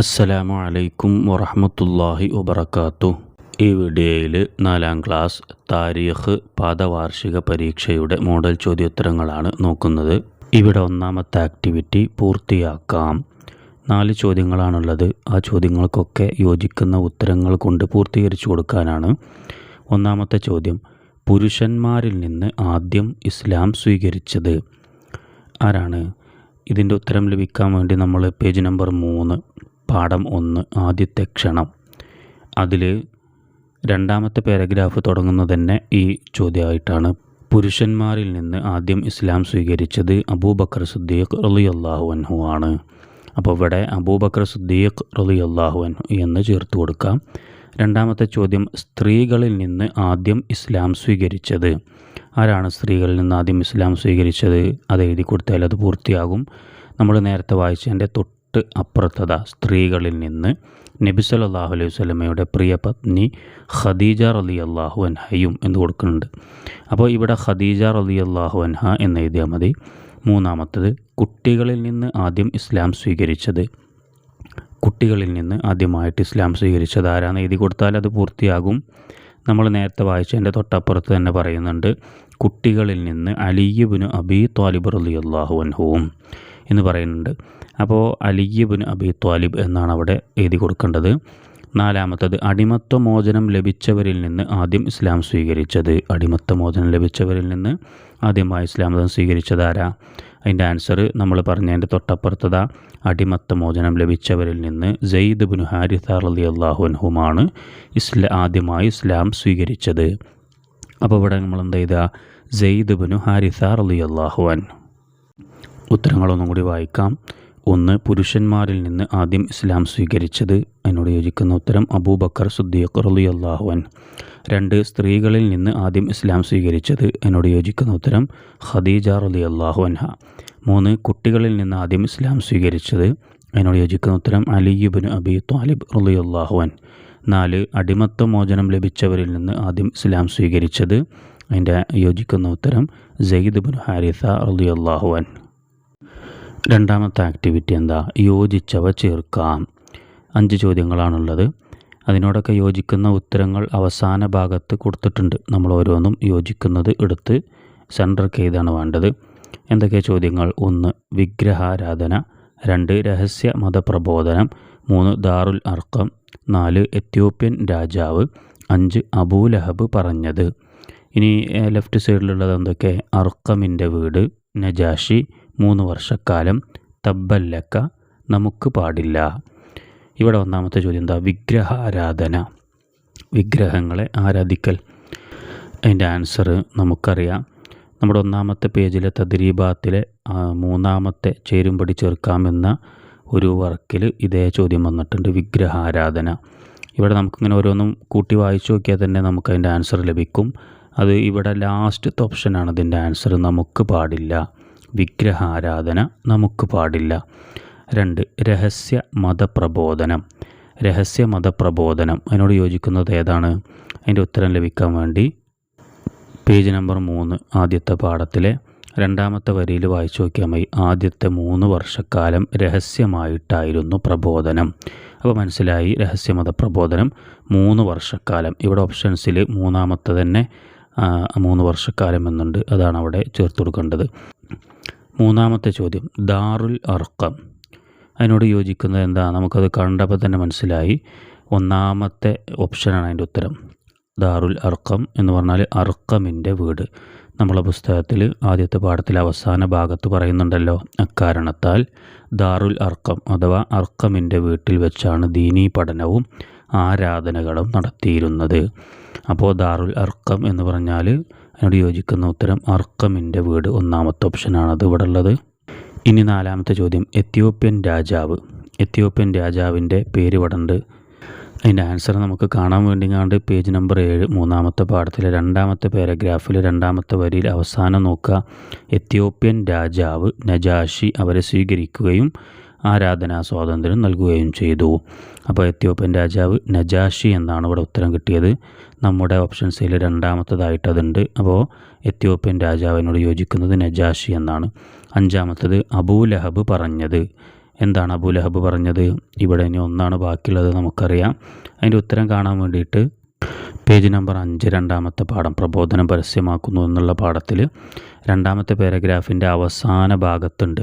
അസ്സലാമു അലൈക്കും വറഹമത്തല്ലാഹി വബർക്കാത്തു ഈ വീഡിയോയിൽ നാലാം ക്ലാസ് താരീഖ് പാദവാർഷിക പരീക്ഷയുടെ മോഡൽ ചോദ്യോത്തരങ്ങളാണ് നോക്കുന്നത്. ഇവിടെ ഒന്നാമത്തെ ആക്ടിവിറ്റി പൂർത്തിയാക്കാം. നാല് ചോദ്യങ്ങളാണുള്ളത്. ആ ചോദ്യങ്ങൾക്കൊക്കെ യോജിക്കുന്ന ഉത്തരങ്ങൾ കൊണ്ട് പൂർത്തീകരിച്ചു കൊടുക്കാനാണ് ഒന്നാമത്തെ ചോദ്യം. പുരുഷന്മാരിൽ നിന്ന് ആദ്യം ഇസ്ലാം സ്വീകരിച്ചത് ആരാണ്? ഇതിന്റെ ഉത്തരം ലഭിക്കാൻ വേണ്ടി നമ്മൾ പേജ് നമ്പർ മൂന്ന് പാഠം ഒന്ന് ആദ്യത്തെ ക്ഷണം. അതിൽ രണ്ടാമത്തെ പാരഗ്രാഫ് തുടങ്ങുന്നത് തന്നെ ഈ ചോദ്യമായിട്ടാണ്. പുരുഷന്മാരിൽ നിന്ന് ആദ്യം ഇസ്ലാം സ്വീകരിച്ചത് അബൂബക്കർ സുദ്ദീഖ് റലി അള്ളാഹു അൻഹു ആണ്. അപ്പോൾ ഇവിടെ അബൂബക്കർ സുദ്ദീഖ് റലി അള്ളാഹു അൻഹു എന്ന് ചേർത്ത് കൊടുക്കാം. രണ്ടാമത്തെ ചോദ്യം സ്ത്രീകളിൽ നിന്ന് ആദ്യം ഇസ്ലാം സ്വീകരിച്ചത്. ആരാണ് സ്ത്രീകളിൽ നിന്ന് ആദ്യം ഇസ്ലാം സ്വീകരിച്ചത്? അത് എഴുതി കൊടുത്താൽ അത് പൂർത്തിയാകും. നമ്മൾ നേരത്തെ വായിച്ചതിന്റെ തൊട്ട് അപ്പുറത്തത സ്ത്രീകളിൽ നിന്ന് നബി സല്ലല്ലാഹു അലൈഹി വസല്ലമയുടെ പ്രിയ പത്നി ഖദീജ റലി അള്ളാഹു അൻഹയും എന്ന് കൊടുക്കുന്നുണ്ട്. അപ്പോൾ ഇവിടെ ഖദീജ റലി അള്ളാഹു അൻഹ എന്ന് എഴുതിയാൽ മതി. മൂന്നാമത്തത് കുട്ടികളിൽ നിന്ന് ആദ്യം ഇസ്ലാം സ്വീകരിച്ചത്. കുട്ടികളിൽ നിന്ന് ആദ്യമായിട്ട് ഇസ്ലാം സ്വീകരിച്ചത് ആരാന്ന് എഴുതി കൊടുത്താൽ അത് പൂർത്തിയാകും. നമ്മൾ നേരത്തെ വായിച്ചതിന്റെ തൊട്ടപ്പുറത്ത് തന്നെ പറയുന്നുണ്ട് കുട്ടികളിൽ നിന്ന് അലിയുബിന് അബി ത്വാലിബ് റലി അള്ളാഹു അൻഹുവും എന്ന് പറയുന്നുണ്ട്. അപ്പോൾ അലിയുബിന് അബി ത്വാലിബ് എന്നാണ് അവിടെ എഴുതി കൊടുക്കേണ്ടത്. നാലാമത്തത് അടിമത്വ മോചനം ലഭിച്ചവരിൽ നിന്ന് ആദ്യം ഇസ്ലാം സ്വീകരിച്ചത്. അടിമത്വ മോചനം ലഭിച്ചവരിൽ നിന്ന് ആദ്യമായി ഇസ്ലാം മതം സ്വീകരിച്ചത് ആരാ? അതിന്റെ ആൻസർ നമ്മൾ പറഞ്ഞതിന്റെ തൊട്ടപ്പുറത്തതാ അടിമത്ത മോചനം ലഭിച്ചവരിൽ നിന്ന് ജയ്ദ് ബിൻ ഹാരിഥ റലി അള്ളാഹുൻഹുമാണ് ഇസ്ലാ ആദ്യമായി ഇസ്ലാം സ്വീകരിച്ചത്. അപ്പോൾ ഇവിടെ നമ്മൾ എന്ത് ചെയ്താ ജയ്ദ് ബുൻ ഹാരിഥ റലി അള്ളാഹു അൻ ഉത്തരങ്ങളൊന്നും കൂടി വായിക്കാം. ഒന്ന് പുരുഷന്മാരിൽ നിന്ന് ആദ്യം ഇസ്ലാം സ്വീകരിച്ചത് അതിനോട് യോജിക്കുന്ന ഉത്തരം അബൂബക്കർ സുദ്ദീഖ് റലി അള്ളാഹുവൻ രണ്ട് സ്ത്രീകളിൽ നിന്ന് ആദ്യം ഇസ്ലാം സ്വീകരിച്ചത് എന്നോട് യോജിക്കുന്ന ഉത്തരം ഖദീജ റലി അള്ളാഹു അൻഹ. മൂന്ന് കുട്ടികളിൽ നിന്ന് ആദ്യം ഇസ്ലാം സ്വീകരിച്ചത് അതിനോട് യോജിക്കുന്ന ഉത്തരം അലിയുബിൻ അബി താലിബ് റലി അള്ളാഹുവൻ നാല് അടിമത്ത മോചനം ലഭിച്ചവരിൽ നിന്ന് ആദ്യം ഇസ്ലാം സ്വീകരിച്ചത്. അതിന്റെ യോജിക്കുന്ന ഉത്തരം ജയ്ദ് ബിൻ ഹാരിസ റലി അള്ളാഹു അൻ രണ്ടാമത്തെ ആക്ടിവിറ്റി എന്താ? യോജിച്ചവ ചേർക്കാം. അഞ്ച് ചോദ്യങ്ങളാണുള്ളത്. അതിനോടൊക്കെ യോജിക്കുന്ന ഉത്തരങ്ങൾ അവസാന ഭാഗത്ത് കൊടുത്തിട്ടുണ്ട്. നമ്മൾ ഓരോന്നും യോജിക്കുന്നത് എടുത്ത് സെന്റർക്ക് ചെയ്താണ് വേണ്ടത്? എന്തൊക്കെ ചോദ്യങ്ങൾ? ഒന്ന് വിഗ്രഹാരാധന. രണ്ട് രഹസ്യ മതപ്രബോധനം. മൂന്ന് ദാറുൽ അർക്കം. നാല് എത്യോപ്യൻ രാജാവ്. അഞ്ച് അബൂലഹബ് പറഞ്ഞത്. ഇനി ലെഫ്റ്റ് സൈഡിലുള്ളത് എന്തൊക്കെ? അർക്കമിന്റെ വീട് നജാഷി മൂന്ന് വർഷക്കാലം തബ്ബല്ലക്ക നമുക്ക് പാടില്ല. ഇവിടെ ഒന്നാമത്തെ ചോദ്യം എന്താ? വിഗ്രഹ ആരാധന. വിഗ്രഹങ്ങളെ ആരാധിക്കൽ. അതിന്റെ ആൻസർ നമുക്കറിയാം. നമ്മുടെ ഒന്നാമത്തെ പേജിലെ തദ്രീബാത്തിലെ മൂന്നാമത്തെ ചേരുംപടി ചേർക്കാമെന്ന ഒരു വർക്കിൽ ഇതേ ചോദ്യം വന്നിട്ടുണ്ട്. വിഗ്രഹാരാധന ഇവിടെ നമുക്കിങ്ങനെ ഓരോന്നും കൂട്ടി വായിച്ചു നോക്കിയാൽ തന്നെ നമുക്ക് അതിന്റെ ആൻസർ ലഭിക്കും. അത് ഇവിടെ ലാസ്റ്റത്തെ ഓപ്ഷനാണ് അതിന്റെ ആൻസർ നമുക്ക് പാടില്ല. വിഗ്രഹാരാധന നമുക്ക് പാടില്ല. രണ്ട് രഹസ്യ മതപ്രബോധനം. രഹസ്യ മതപ്രബോധനം. അതിനോട് യോജിക്കുന്നത് ഏതാണ്? അതിന്റെ ഉത്തരം ലഭിക്കാൻ വേണ്ടി പേജ് നമ്പർ മൂന്ന് ആദ്യത്തെ പാഠത്തിലെ രണ്ടാമത്തെ വരിയിൽ വായിച്ചു നോക്കിയാൽ മതി. ആദ്യത്തെ മൂന്ന് വർഷക്കാലം രഹസ്യമായിട്ടായിരുന്നു പ്രബോധനം. അപ്പോൾ മനസ്സിലായി രഹസ്യമത പ്രബോധനം മൂന്ന് വർഷക്കാലം. ഇവിടെ ഓപ്ഷൻസിൽ മൂന്നാമത്തെ തന്നെ മൂന്ന് വർഷക്കാലം എന്നുണ്ട്. അതാണ് അവിടെ ചേർത്ത് കൊടുക്കേണ്ടത്. മൂന്നാമത്തെ ചോദ്യം ദാറുൽ അർക്കം അതിനോട് യോജിക്കുന്നത് എന്താ? നമുക്കത് കണ്ടപ്പോൾ തന്നെ മനസ്സിലായി. ഒന്നാമത്തെ ഓപ്ഷനാണ് അതിന്റെ ഉത്തരം. ദാറുൽ അർക്കം എന്ന് പറഞ്ഞാൽ അർക്കമിന്റെ വീട്. നമ്മളെ പുസ്തകത്തിൽ ആദ്യത്തെ പാഠത്തിൽ അവസാന ഭാഗത്ത് പറയുന്നുണ്ടല്ലോ അക്കാരണത്താൽ ദാറുൽ അർക്കം അഥവാ അർക്കമിന്റെ വീട്ടിൽ വെച്ചാണ് ദീനീ പഠനവും ആരാധനകളും നടത്തിയിരുന്നത്. അപ്പോൾ ദാറുൽ അർക്കം എന്ന് പറഞ്ഞാൽ അതിനോട് യോജിക്കുന്ന ഉത്തരം അർക്കമിന്റെ വീട് ഒന്നാമത്തെ ഓപ്ഷനാണ്. അത് ഇവിടെ ഉള്ളത് ഇനി നാലാമത്തെ ചോദ്യം. എത്യോപ്യൻ രാജാവ്. എത്യോപ്യൻ രാജാവിന്റെ പേര് ഇവിടെ ഉണ്ട് അതിന്റെ ആൻസർ നമുക്ക് കാണാൻ വേണ്ടിങ്ങാണ്ട് പേജ് നമ്പർ ഏഴ് മൂന്നാമത്തെ പാഠത്തിലെ രണ്ടാമത്തെ പാരഗ്രാഫിൽ രണ്ടാമത്തെ വരിയിൽ അവസാനം നോക്കുക. എത്യോപ്യൻ രാജാവ് നജാഷി അവരെ സ്വീകരിക്കുകയും ആരാധനാ സ്വാതന്ത്ര്യം നൽകുകയും ചെയ്തു. അപ്പോൾ എത്യോപ്യൻ രാജാവ് നജാഷി എന്നാണ് ഇവിടെ ഉത്തരം കിട്ടിയത്. നമ്മുടെ ഓപ്ഷൻസിൽ രണ്ടാമത്തതായിട്ട് അതുണ്ട്. അപ്പോൾ എത്യോപ്യൻ രാജാവിനോട് യോജിക്കുന്നത് നജാഷി എന്നാണ്. അഞ്ചാമത്തത് അബൂലഹബ് പറഞ്ഞത്. എന്താണ് അബൂ ലഹബ് പറഞ്ഞത്? ഇവിടെ ഇനി ഒന്നാണ് ബാക്കിയുള്ളത് നമുക്കറിയാം. അതിന്റെ ഉത്തരം കാണാൻ വേണ്ടിയിട്ട് പേജ് നമ്പർ അഞ്ച് രണ്ടാമത്തെ പാഠം പ്രബോധനം പരസ്യമാക്കുന്നു എന്നുള്ള പാഠത്തിൽ രണ്ടാമത്തെ പാരഗ്രാഫിന്റെ അവസാന ഭാഗത്തുണ്ട്.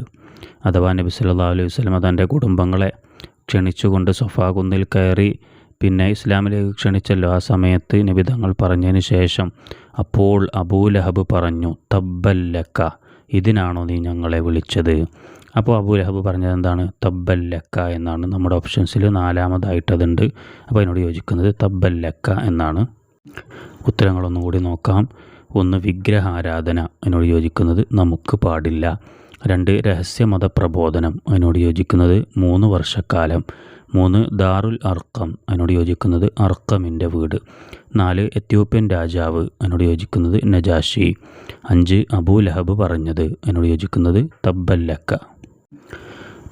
അഥവാ നബി സല്ലാ അലൈഹി വസ്ലമ തന്റെ കുടുംബങ്ങളെ ക്ഷണിച്ചുകൊണ്ട് സൊഫാ കുന്നിൽ കയറി പിന്നെ ഇസ്ലാമിലേക്ക് ക്ഷണിച്ചല്ലോ. ആ സമയത്ത് നബി തങ്ങൾ പറഞ്ഞതിന് ശേഷം അപ്പോൾ അബൂലഹബ് പറഞ്ഞു തബ്ബല്ലക്ക ഇതിനാണോ നീ ഞങ്ങളെ വിളിച്ചത്? അപ്പോൾ അബൂലഹബ് പറഞ്ഞത് എന്താണ്? തബ്ബല്ലക്ക എന്നാണ്. നമ്മുടെ ഓപ്ഷൻസിൽ നാലാമതായിട്ടതുണ്ട് അപ്പോൾ അതിനോട് യോജിക്കുന്നത് തബ്ബല്ലക്ക എന്നാണ്. ഉത്തരങ്ങളൊന്നും കൂടി നോക്കാം. ഒന്ന് വിഗ്രഹാരാധന. അതിനോട് യോജിക്കുന്നത് നമുക്ക് പാടില്ല. രണ്ട് രഹസ്യമത പ്രബോധനം അതിനോട് യോജിക്കുന്നത് മൂന്ന് വർഷക്കാലം. മൂന്ന് ദാറുൽ അർക്കം അതിനോട് യോജിക്കുന്നത് അർക്കമിന്റെ വീട്. നാല് എത്യോപ്യൻ രാജാവ് അതിനോട് യോജിക്കുന്നത് നജാഷി. അഞ്ച് അബൂ ലഹബ് പറഞ്ഞത് അതിനോട് യോജിക്കുന്നത് തബ്ബല്ലക്ക.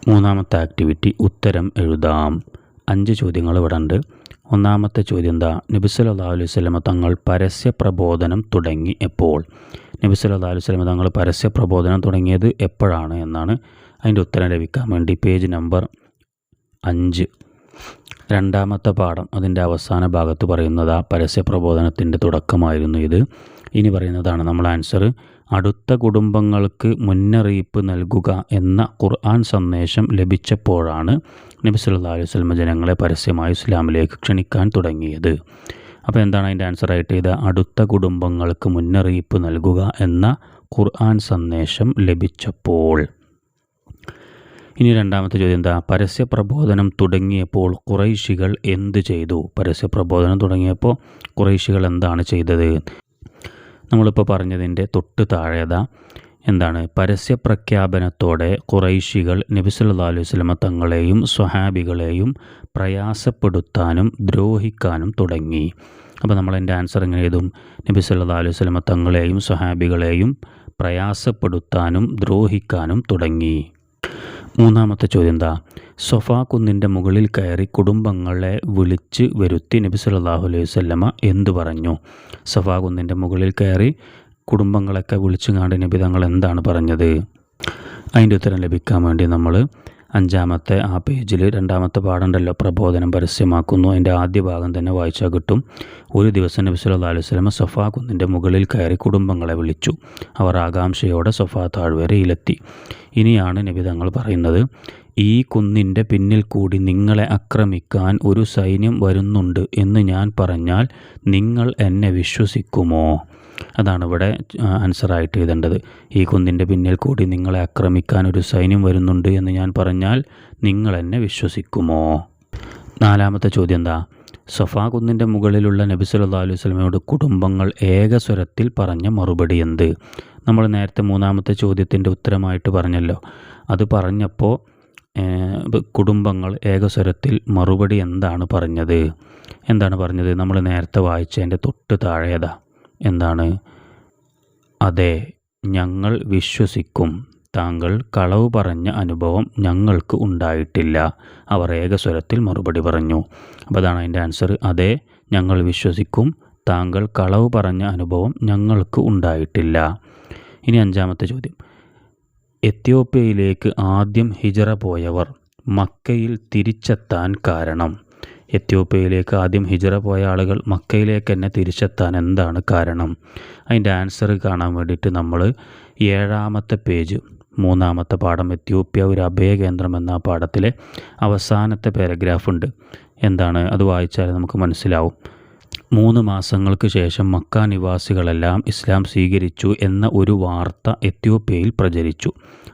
മൂന്നാമത്തെ ആക്ടിവിറ്റി ഉത്തരം എഴുതാം. അഞ്ച് ചോദ്യങ്ങൾ ഇവിടെ ഉണ്ട്. ഒന്നാമത്തെ ചോദ്യം എന്താ? നബി സല്ലല്ലാഹു അലൈഹി സ്വലമ തങ്ങൾ പരസ്യ പ്രബോധനം തുടങ്ങി എപ്പോൾ? നബി സല്ലല്ലാഹു അലൈഹി വസല്ലമ തങ്ങൾ പരസ്യ പ്രബോധനം തുടങ്ങിയത് എപ്പോഴാണ് എന്നാണ് അതിന്റെ ഉത്തരം ലഭിക്കാൻ വേണ്ടി പേജ് നമ്പർ അഞ്ച്. രണ്ടാമത്തെ പാഠം അതിന്റെ അവസാന ഭാഗത്ത് പറയുന്നത് ആ പരസ്യ പ്രബോധനത്തിന്റെ തുടക്കമായിരുന്നു ഇത്. ഇനി പറയുന്നതാണ് നമ്മൾ ആൻസർ അടുത്ത കുടുംബങ്ങൾക്ക് മുന്നറിയിപ്പ് നൽകുക എന്ന ഖുർആൻ സന്ദേശം ലഭിച്ചപ്പോഴാണ് നബി സല്ലല്ലാഹു അലൈഹി വസല്ലം ജനങ്ങളെ പരസ്യമായി ഇസ്ലാമിലേക്ക് ക്ഷണിക്കാൻ തുടങ്ങിയത്. അപ്പോൾ എന്താണ് അതിന്റെ ആൻസർ ആയിട്ട് ഇത്? അടുത്ത കുടുംബങ്ങൾക്ക് മുന്നറിയിപ്പ് നൽകുക എന്ന ഖുർആൻ സന്ദേശം ലഭിച്ചപ്പോൾ. ഇനി രണ്ടാമത്തെ ചോദ്യം എന്താ? പരസ്യ പ്രബോധനം തുടങ്ങിയപ്പോൾ കുറൈശികൾ എന്ത് ചെയ്തു? പരസ്യ പ്രബോധനം തുടങ്ങിയപ്പോൾ കുറൈശികൾ എന്താണ് ചെയ്തത്? നമ്മളിപ്പോൾ പറഞ്ഞതിന്റെ തൊട്ട് താഴെതാ എന്താണ്? പരസ്യ പ്രഖ്യാപനത്തോടെ കുറൈശികൾ നബി സല്ലല്ലാഹു അലൈഹി വസല്ലമ തങ്ങളെയും സ്വഹാബികളെയും പ്രയാസപ്പെടുത്താനും ദ്രോഹിക്കാനും തുടങ്ങി. അപ്പോൾ നമ്മൾ എന്റെ ആൻസർ എങ്ങനെ എഴുതും? നബി അലൈഹി വസല്ലമ തങ്ങളെയും സ്വഹാബികളെയും പ്രയാസപ്പെടുത്താനും ദ്രോഹിക്കാനും തുടങ്ങി. മൂന്നാമത്തെ ചോദ്യം എന്താ? സൊഫാ കുന്നിന്റെ മുകളിൽ കയറി കുടുംബങ്ങളെ വിളിച്ച് വരുത്തി നബി സല്ലല്ലാഹു അലൈഹി വസല്ലമ എന്തു പറഞ്ഞു? സൊഫാ കുന്നിന്റെ മുകളിൽ കയറി കുടുംബങ്ങളൊക്കെ വിളിച്ചുങ്ങാണ്ട് നബി തങ്ങൾ എന്താണ് പറഞ്ഞത്? അതിന്റെ ഉത്തരം ലഭിക്കാൻ വേണ്ടി നമ്മൾ അഞ്ചാമത്തെ ആ പേജിൽ രണ്ടാമത്തെ പാടുണ്ടല്ലോ പ്രബോധനം പരസ്യമാക്കുന്നു. അതിന്റെ ആദ്യ ഭാഗം തന്നെ വായിച്ചാൽ കിട്ടും. ഒരു ദിവസം നബി സല്ലല്ലാഹു അലൈഹി സ്വലമ സൊഫാ കുന്നിന്റെ മുകളിൽ കയറി കുടുംബങ്ങളെ വിളിച്ചു. അവർ ആകാംക്ഷയോടെ സൊഫാ താഴ്വരയിലെത്തി. ഇനിയാണ് നബി തങ്ങൾ പറയുന്നത് ഈ കുന്നിന്റെ പിന്നിൽ കൂടി നിങ്ങളെ ആക്രമിക്കാൻ ഒരു സൈന്യം വരുന്നുണ്ട് എന്ന് ഞാൻ പറഞ്ഞാൽ നിങ്ങൾ എന്നെ വിശ്വസിക്കുമോ? അതാണ് ഇവിടെ ആൻസറായിട്ട് എഴുതേണ്ടത്. ഈ കുന്നിന്റെ പിന്നിൽ കൂടി നിങ്ങളെ ആക്രമിക്കാൻ ഒരു സൈന്യം വരുന്നുണ്ട് എന്ന് ഞാൻ പറഞ്ഞാൽ നിങ്ങൾ എന്നെ വിശ്വസിക്കുമോ? നാലാമത്തെ ചോദ്യം എന്താ? സഫാ കുന്നിന്റെ മുകളിലുള്ള നബി സല്ലാ അലൈഹി സ്വലമയോട് കുടുംബങ്ങൾ ഏകസ്വരത്തിൽ പറഞ്ഞ മറുപടി എന്ത്? നമ്മൾ നേരത്തെ മൂന്നാമത്തെ ചോദ്യത്തിന്റെ ഉത്തരമായിട്ട് പറഞ്ഞല്ലോ. അത് പറഞ്ഞപ്പോൾ കുടുംബങ്ങൾ ഏകസ്വരത്തിൽ മറുപടി എന്താണ് പറഞ്ഞത്? എന്താണ് പറഞ്ഞത്? നമ്മൾ നേരത്തെ വായിച്ചതിന്റെ തൊട്ട് താഴേതാ എന്താണ്? അതെ ഞങ്ങൾ വിശ്വസിക്കും. താങ്കൾ കളവ് പറഞ്ഞ അനുഭവം ഞങ്ങൾക്ക് ഉണ്ടായിട്ടില്ല. അവർ ഏകസ്വരത്തിൽ മറുപടി പറഞ്ഞു. അപ്പോൾ അതാണ് അതിന്റെ ആൻസർ അതെ ഞങ്ങൾ വിശ്വസിക്കും. താങ്കൾ കളവ് പറഞ്ഞ അനുഭവം ഞങ്ങൾക്ക് ഉണ്ടായിട്ടില്ല. ഇനി അഞ്ചാമത്തെ ചോദ്യം. എത്യോപ്യയിലേക്ക് ആദ്യം ഹിജറ പോയവർ മക്കയിൽ തിരിച്ചെത്താൻ കാരണം. എത്യോപ്യയിലേക്ക് ആദ്യം ഹിജറ പോയ ആളുകൾ മക്കയിലേക്ക് തന്നെ തിരിച്ചെത്താൻ എന്താണ് കാരണം? അതിന്റെ ആൻസർ കാണാൻ വേണ്ടിയിട്ട് നമ്മൾ ഏഴാമത്തെ പേജ് മൂന്നാമത്തെ പാഠം എത്യോപ്യ ഒരു അഭയകേന്ദ്രം എന്ന പാഠത്തിലെ അവസാനത്തെ പാരഗ്രാഫ് ഉണ്ട്. എന്താണ്? അത് വായിച്ചാൽ നമുക്ക് മനസ്സിലാവും. മൂന്ന് മാസങ്ങൾക്ക് ശേഷം മക്ക നിവാസികളെല്ലാം ഇസ്ലാം സ്വീകരിച്ചു എന്ന ഒരു വാർത്ത എത്യോപ്യയിൽ പ്രചരിച്ചു.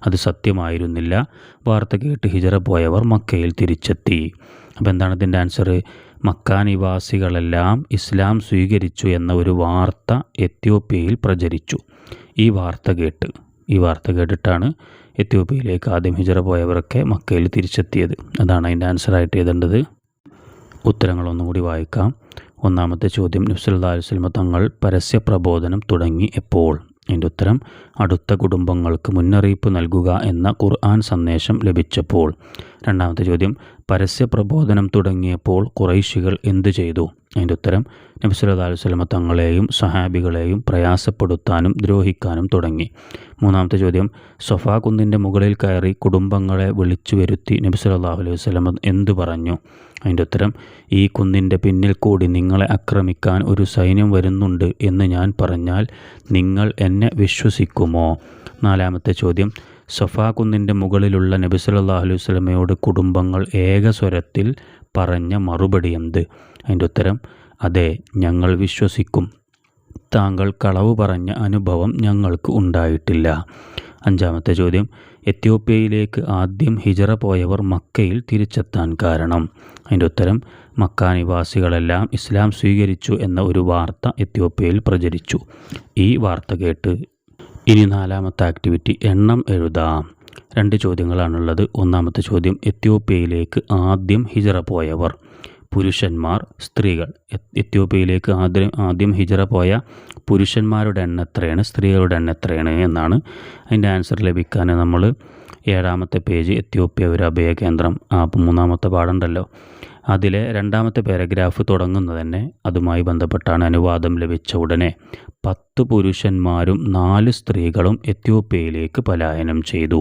അത് സത്യമായിരുന്നില്ല. വാർത്ത കേട്ട് ഹിജറ പോയവർ മക്കയിൽ തിരിച്ചെത്തി. അപ്പോൾ എന്താണ് ഇതിന്റെ ആൻസർ മക്ക നിവാസികളെല്ലാം ഇസ്ലാം സ്വീകരിച്ചു എന്ന ഒരു വാർത്ത എത്യോപ്യയിൽ പ്രചരിച്ചു. ഈ വാർത്ത കേട്ട് ഈ വാർത്ത കേട്ടിട്ടാണ് എത്യോപ്യയിലേക്ക് ആദ്യം ഹിജറ പോയവരൊക്കെ മക്കയിൽ തിരിച്ചെത്തിയത്. അതാണ് അതിന്റെ ആൻസറായിട്ട് എഴുതേണ്ടത്. ഉത്തരങ്ങളൊന്നും കൂടി വായിക്കാം. ഒന്നാമത്തെ ചോദ്യം നബ്സല്ലാ അലുസ്ലമ തങ്ങൾ പരസ്യ പ്രബോധനം തുടങ്ങി എപ്പോൾ? അതിന്റെ ഉത്തരം അടുത്ത കുടുംബങ്ങൾക്ക് മുന്നറിയിപ്പ് നൽകുക എന്ന ഖുർആൻ സന്ദേശം ലഭിച്ചപ്പോൾ. രണ്ടാമത്തെ ചോദ്യം പരസ്യ പ്രബോധനം തുടങ്ങിയപ്പോൾ കുറൈശികൾ എന്തു ചെയ്തു? അതിന്റെ ഉത്തരം നബി വസല്ലമ തങ്ങളെയും സഹാബികളെയും പ്രയാസപ്പെടുത്താനും ദ്രോഹിക്കാനും തുടങ്ങി. മൂന്നാമത്തെ ചോദ്യം സൊഫാ കുന്നിന്റെ മുകളിൽ കയറി കുടുംബങ്ങളെ വിളിച്ചു വരുത്തി നബി സല്ലല്ലാഹു അലൈഹി വസ്ലമ എന്തു പറഞ്ഞു? അതിന്റെ ഉത്തരം ഈ കുന്നിന്റെ പിന്നിൽ കൂടി നിങ്ങളെ ആക്രമിക്കാൻ ഒരു സൈന്യം വരുന്നുണ്ട് എന്ന് ഞാൻ പറഞ്ഞാൽ നിങ്ങൾ എന്നെ വിശ്വസിക്കുമോ? നാലാമത്തെ ചോദ്യം സഫാ കുന്നിന്റെ മുകളിലുള്ള നബി സല്ലല്ലാഹു അലൈഹി കുടുംബങ്ങൾ ഏകസ്വരത്തിൽ പറഞ്ഞ മറുപടി എന്ത് അതിന്റെ ഉത്തരം അതെ ഞങ്ങൾ വിശ്വസിക്കും. താങ്കൾ കളവ് പറഞ്ഞ അനുഭവം ഞങ്ങൾക്ക് ഉണ്ടായിട്ടില്ല. അഞ്ചാമത്തെ ചോദ്യം എത്യോപ്യയിലേക്ക് ആദ്യം ഹിജറ പോയവർ മക്കയിൽ തിരിച്ചെത്താൻ കാരണം? അതിന്റെ ഉത്തരം മക്ക നിവാസികളെല്ലാം ഇസ്ലാം സ്വീകരിച്ചു എന്ന ഒരു വാർത്ത എത്യോപ്യയിൽ പ്രചരിച്ചു. ഈ വാർത്ത കേട്ട് ഇനി നാലാമത്തെ ആക്ടിവിറ്റി എണ്ണം എഴുതാം. രണ്ട് ചോദ്യങ്ങളാണുള്ളത്. ഒന്നാമത്തെ ചോദ്യം എത്യോപ്യയിലേക്ക് ആദ്യം ഹിജറ പോയവർ. പുരുഷന്മാർ സ്ത്രീകൾ. എത്യോപ്യയിലേക്ക് ആദ്യം ആദ്യം ഹിജറ പോയ പുരുഷന്മാരുടെ എണ്ണം എത്രയാണ്? സ്ത്രീകളുടെ എണ്ണം എത്രയാണ് എന്നാണ് അതിന്റെ ആൻസർ ലഭിക്കാൻ നമ്മൾ ഏഴാമത്തെ പേജ് എത്യോപ്യ ഒരു അഭയ കേന്ദ്രം ആ മൂന്നാമത്തെ പാടുണ്ടല്ലോ അതിലെ രണ്ടാമത്തെ പാരഗ്രാഫ് തുടങ്ങുന്നത് തന്നെ അതുമായി ബന്ധപ്പെട്ടാണ് അനുവാദം ലഭിച്ച ഉടനെ പത്ത് പുരുഷന്മാരും നാല് സ്ത്രീകളും എത്യോപ്യയിലേക്ക് പലായനം ചെയ്തു.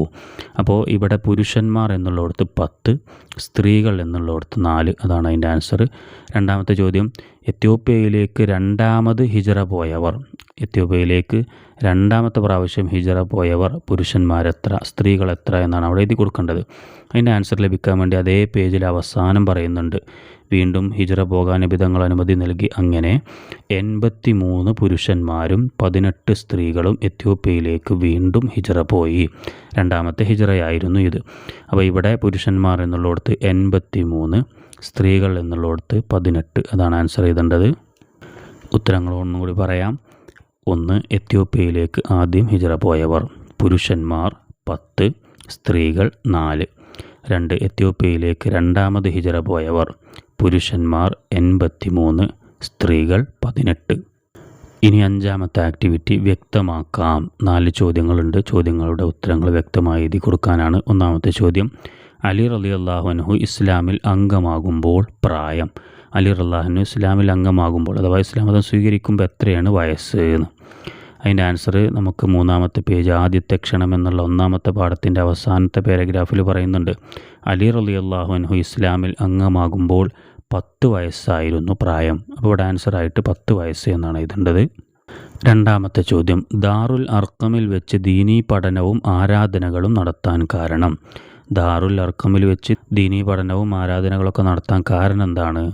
അപ്പോൾ ഇവിടെ പുരുഷന്മാർ എന്നുള്ളിടത്ത് പത്ത് സ്ത്രീകൾ എന്നുള്ളിടത്ത് നാല്. അതാണ് അതിന്റെ ആൻസർ. രണ്ടാമത്തെ ചോദ്യം എത്യോപ്യയിലേക്ക് രണ്ടാമത് ഹിജറ പോയവർ എത്യോപ്യയിലേക്ക് രണ്ടാമത്തെ പ്രാവശ്യം ഹിജറ പോയവർ പുരുഷന്മാരെത്ര സ്ത്രീകളെത്ര എന്നാണ് അവിടെ എഴുതി കൊടുക്കേണ്ടത്. അതിന്റെ ആൻസർ ലഭിക്കാൻ വേണ്ടി അതേ പേജിൽ അവസാനം പറയുന്നുണ്ട്. വീണ്ടും ഹിജറ പോകാൻ വിധങ്ങൾ അനുമതി നൽകി അങ്ങനെ എൺപത്തി മൂന്ന് പുരുഷന്മാരും പതിനെട്ട് സ്ത്രീകളും എത്യോപ്യയിലേക്ക് വീണ്ടും ഹിജറ പോയി. രണ്ടാമത്തെ ഹിജറയായിരുന്നു ഇത്. അപ്പോൾ ഇവിടെ പുരുഷന്മാർ എന്നുള്ളിടത്ത് എൺപത്തി മൂന്ന് സ്ത്രീകൾ എന്നുള്ളിടത്ത് പതിനെട്ട് അതാണ് ആൻസർ ചെയ്തേണ്ടത്. ഉത്തരങ്ങൾ കൂടി പറയാം. ഒന്ന് എത്യോപ്യയിലേക്ക് ആദ്യം ഹിജറ പോയവർ. പുരുഷന്മാർ പത്ത് സ്ത്രീകൾ നാല്. രണ്ട് എത്യോപ്യയിലേക്ക് രണ്ടാമത് ഹിജറ പോയവർ. പുരുഷന്മാർ എൺപത്തി മൂന്ന് സ്ത്രീകൾ പതിനെട്ട്. ഇനി അഞ്ചാമത്തെ ആക്ടിവിറ്റി വ്യക്തമാക്കാം. നാല് ചോദ്യങ്ങളുണ്ട്. ചോദ്യങ്ങളുടെ ഉത്തരങ്ങൾ വ്യക്തമായി എഴുതി കൊടുക്കാനാണ് ഒന്നാമത്തെ ചോദ്യം. അലി റലി അള്ളാഹുനഹു ഇസ്ലാമിൽ അംഗമാകുമ്പോൾ പ്രായം. അലി റല്ലാഹുനു ഇസ്ലാമിൽ അംഗമാകുമ്പോൾ അഥവാ ഇസ്ലാം മതം സ്വീകരിക്കുമ്പോൾ എത്രയാണ് വയസ്സ് എന്ന്. അതിന്റെ ആൻസർ നമുക്ക് മൂന്നാമത്തെ പേജ് ആദ്യത്തെ ക്ഷണം എന്നുള്ള ഒന്നാമത്തെ പാഠത്തിന്റെ അവസാനത്തെ പാരഗ്രാഫിൽ പറയുന്നുണ്ട്. അലി റലി അള്ളാഹുനഹു ഇസ്ലാമിൽ അംഗമാകുമ്പോൾ പത്ത് വയസ്സായിരുന്നു പ്രായം. അപ്പോൾ ഇവിടെ ആൻസറായിട്ട് പത്ത് വയസ്സ് എന്നാണ് എഴുതേണ്ടത്. രണ്ടാമത്തെ ചോദ്യം. ദാറുൽ അർക്കമിൽ വെച്ച് ദീനീ പഠനവും ആരാധനകളും നടത്താൻ കാരണം. ദാറുൽ അർക്കമിൽ വെച്ച് ദീനീ പഠനവും ആരാധനകളൊക്കെ നടത്താൻ കാരണം എന്താണ്?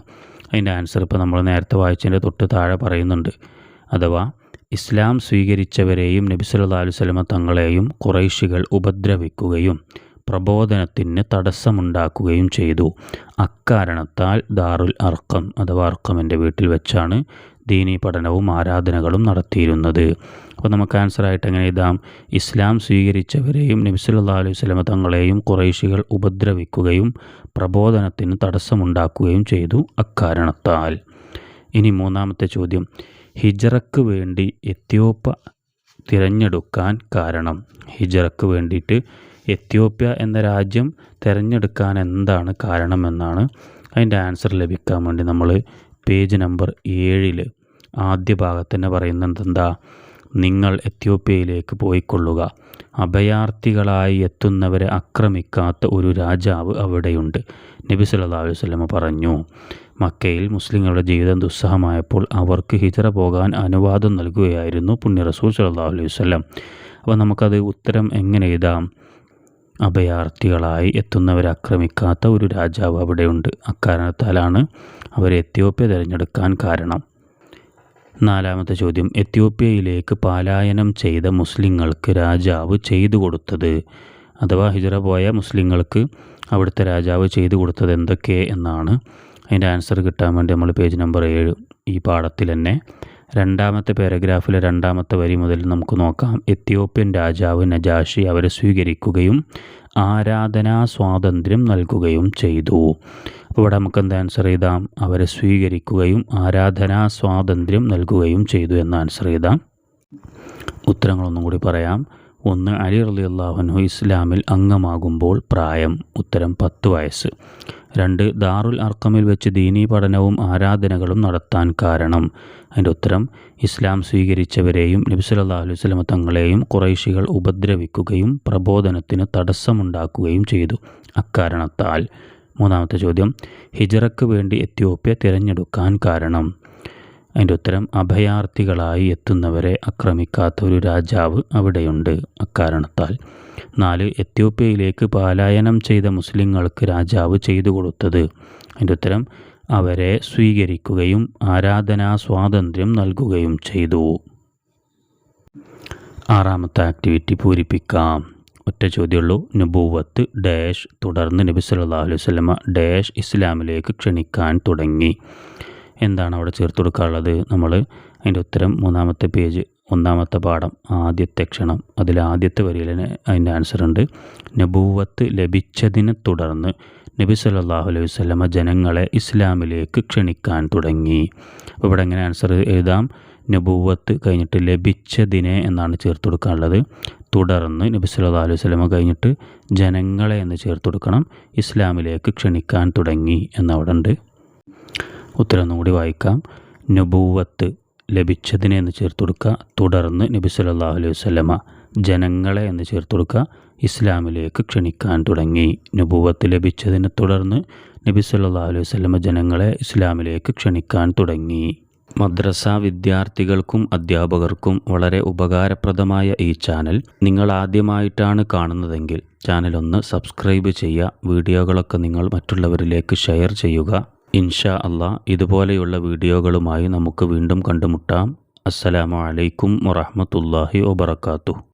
അതിന്റെ ആൻസർ ഇപ്പോൾ നമ്മൾ നേരത്തെ വായിച്ചതിന്റെ തൊട്ട് താഴെ പറയുന്നുണ്ട്. അഥവാ ഇസ്ലാം സ്വീകരിച്ചവരെയും നബി അലൈഹി വസല്ലമ തങ്ങളെയും കുറൈശികൾ ഉപദ്രവിക്കുകയും പ്രബോധനത്തിന് തടസ്സമുണ്ടാക്കുകയും ചെയ്തു. അക്കാരണത്താൽ ദാറുൽ അർക്കം അഥവാ അർക്കമിന്റെ വീട്ടിൽ വെച്ചാണ് ദീനീ പഠനവും ആരാധനകളും നടത്തിയിരുന്നത്. അപ്പോൾ നമുക്ക് ആൻസറായിട്ട് എങ്ങനെ എഴുതാം? ഇസ്ലാം സ്വീകരിച്ചവരെയും നബി സല്ലല്ലാഹു അലൈഹി വസല്ലമ തങ്ങളെയും കുറേശികൾ ഉപദ്രവിക്കുകയും പ്രബോധനത്തിന് തടസ്സമുണ്ടാക്കുകയും ചെയ്തു അക്കാരണത്താൽ. ഇനി മൂന്നാമത്തെ ചോദ്യം. ഹിജറക്ക് വേണ്ടി എത്യോപ്യ തിരഞ്ഞെടുക്കാൻ കാരണം. ഹിജറക്ക് വേണ്ടിയിട്ട് എത്യോപ്യ എന്ന രാജ്യം തിരഞ്ഞെടുക്കാൻ എന്താണ് കാരണമെന്നാണ് അതിന്റെ ആൻസർ ലഭിക്കാൻ വേണ്ടി നമ്മൾ പേജ് നമ്പർ ഏഴിൽ ആദ്യ ഭാഗത്ത് തന്നെ പറയുന്നത് എന്താ? നിങ്ങൾ എത്യോപ്യയിലേക്ക് പോയിക്കൊള്ളുക. അഭയാർത്ഥികളായി എത്തുന്നവരെ ആക്രമിക്കാത്ത ഒരു രാജാവ് അവിടെയുണ്ട്. നബി അലൈഹി വസല്ലം പറഞ്ഞു. മക്കയിൽ മുസ്ലിങ്ങളുടെ ജീവിതം ദുസ്സഹമായപ്പോൾ അവർക്ക് ഹിജറ പോകാൻ അനുവാദം നൽകുകയായിരുന്നു പുണ്യ റസൂൽ സല്ലല്ലാഹു അലൈഹി വസല്ലം. അപ്പോൾ നമുക്കത് ഉത്തരം എങ്ങനെ എഴുതാം? അഭയാർത്ഥികളായി എത്തുന്നവരെ ആക്രമിക്കാത്ത ഒരു രാജാവ് അവിടെയുണ്ട്. അക്കാരണത്താലാണ് അവർ എത്യോപ്യ തിരഞ്ഞെടുക്കാൻ കാരണം. നാലാമത്തെ ചോദ്യം. എത്യോപ്യയിലേക്ക് പലായനം ചെയ്ത മുസ്ലിങ്ങൾക്ക് രാജാവ് ചെയ്തു കൊടുത്തത് അഥവാ ഹിജറ പോയ മുസ്ലിങ്ങൾക്ക് അവിടുത്തെ രാജാവ് ചെയ്തു കൊടുത്തത് എന്തൊക്കെ എന്നാണ്? അതിന്റെ ആൻസർ കിട്ടാൻ വേണ്ടി നമ്മൾ പേജ് നമ്പർ ഏഴ് ഈ പാഠത്തിൽ തന്നെ രണ്ടാമത്തെ പാരഗ്രാഫിലെ രണ്ടാമത്തെ വരി മുതൽ നമുക്ക് നോക്കാം. എത്യോപ്യൻ രാജാവ് നജാഷി അവരെ സ്വീകരിക്കുകയും ആരാധനാ സ്വാതന്ത്ര്യം നൽകുകയും ചെയ്തു. അപ്പോൾ ഇവിടെ നമുക്ക് എന്താ ആൻസർ ചെയ്താം അവരെ സ്വീകരിക്കുകയും ആരാധനാ സ്വാതന്ത്ര്യം നൽകുകയും ചെയ്തു എന്ന് ആൻസർ ചെയ്താം ഉത്തരങ്ങളൊന്നും കൂടി പറയാം. ഒന്ന് അലി റലി അള്ളാഹുനു ഇസ്ലാമിൽ അംഗമാകുമ്പോൾ പ്രായം ഉത്തരം പത്ത് വയസ്സ്. രണ്ട് ദാറുൽ അർക്കമിൽ വെച്ച് ദീനീ പഠനവും ആരാധനകളും നടത്താൻ കാരണം. അതിന്റെ ഉത്തരം ഇസ്ലാം സ്വീകരിച്ചവരെയും നബി സല്ലല്ലാഹു അലൈഹി വസല്ലമ തങ്ങളെയും കുറൈശികൾ ഉപദ്രവിക്കുകയും പ്രബോധനത്തിന് തടസ്സമുണ്ടാക്കുകയും ചെയ്തു അക്കാരണത്താൽ. മൂന്നാമത്തെ ചോദ്യം ഹിജറക്ക് വേണ്ടി എത്യോപ്യ തിരഞ്ഞെടുക്കാൻ കാരണം. അതിന്റെ ഉത്തരം അഭയാർത്ഥികളായി എത്തുന്നവരെ ആക്രമിക്കാത്ത ഒരു രാജാവ് അവിടെയുണ്ട്. അക്കാരണത്താൽ നാല് എത്യോപ്യയിലേക്ക് പലായനം ചെയ്ത മുസ്ലിങ്ങൾക്ക് രാജാവ് ചെയ്തു കൊടുത്തത് അതിന്റെ ഉത്തരം അവരെ സ്വീകരിക്കുകയും ആരാധനാ സ്വാതന്ത്ര്യം നൽകുകയും ചെയ്തു. ആറാമത്തെ ആക്ടിവിറ്റി പൂരിപ്പിക്കാം. ഒറ്റ ചോദ്യമുള്ളൂ. നബൂവത്ത് ഡാഷ് തുടർന്ന് നബി സല്ലല്ലാഹു അലൈഹി ഡാഷ് ഇസ്ലാമിലേക്ക് ക്ഷണിക്കാൻ തുടങ്ങി. എന്താണ് അവിടെ ചേർത്ത് കൊടുക്കാനുള്ളത് നമ്മൾ അതിന്റെ ഉത്തരം മൂന്നാമത്തെ പേജ് ഒന്നാമത്തെ പാഠം ആദ്യത്തെ ക്ഷണം. അതിൽ ആദ്യത്തെ വരിയിൽ അതിന്റെ ആൻസർ ഉണ്ട്. നബൂവത്ത് ലഭിച്ചതിനെ തുടർന്ന് നബി സല്ലാഹു അലൈഹി വസല്ലമ ജനങ്ങളെ ഇസ്ലാമിലേക്ക് ക്ഷണിക്കാൻ തുടങ്ങി. അപ്പോൾ ഇവിടെ എങ്ങനെ ആൻസർ എഴുതാം? നബൂവത്ത് കഴിഞ്ഞിട്ട് ലഭിച്ചതിനെ എന്നാണ് ചേർത്ത് കൊടുക്കാനുള്ളത് തുടർന്ന് നബി സല്ലാ അലൈഹി വസല്ലമ കഴിഞ്ഞിട്ട് ജനങ്ങളെ എന്ന് ചേർത്ത് കൊടുക്കണം ഇസ്ലാമിലേക്ക് ക്ഷണിക്കാൻ തുടങ്ങി എന്നവിടെ ഉണ്ട്. ഉത്തരം കൂടി വായിക്കാം. നുബൂവത്ത് ലഭിച്ചതിനെ എന്ന് ചേർത്ത് കൊടുക്കുക. തുടർന്ന് നബി സല്ലല്ലാഹു അലൈഹി വസല്ലമ ജനങ്ങളെ എന്ന് ചേർത്ത് കൊടുക്കുക. ഇസ്ലാമിലേക്ക് ക്ഷണിക്കാൻ തുടങ്ങി. നുബൂവത്ത് ലഭിച്ചതിനെ തുടർന്ന് നബി സല്ലല്ലാഹു അലൈഹി വസല്ലമ ജനങ്ങളെ ഇസ്ലാമിലേക്ക് ക്ഷണിക്കാൻ തുടങ്ങി. മദ്രസ വിദ്യാർത്ഥികൾക്കും അധ്യാപകർക്കും വളരെ ഉപകാരപ്രദമായ ഈ ചാനൽ നിങ്ങൾ ആദ്യമായിട്ടാണ് കാണുന്നതെങ്കിൽ ചാനൽ ഒന്ന് സബ്സ്ക്രൈബ് ചെയ്യുക. വീഡിയോകളൊക്കെ നിങ്ങൾ മറ്റുള്ളവരിലേക്ക് ഷെയർ ചെയ്യുക. ഇൻഷാ അള്ളാ ഇതുപോലെയുള്ള വീഡിയോകളുമായി നമുക്ക് വീണ്ടും കണ്ടുമുട്ടാം. അസ്സലാമു അലൈക്കും വറഹ്മത്തുള്ളാഹി വബറകാതുഹു.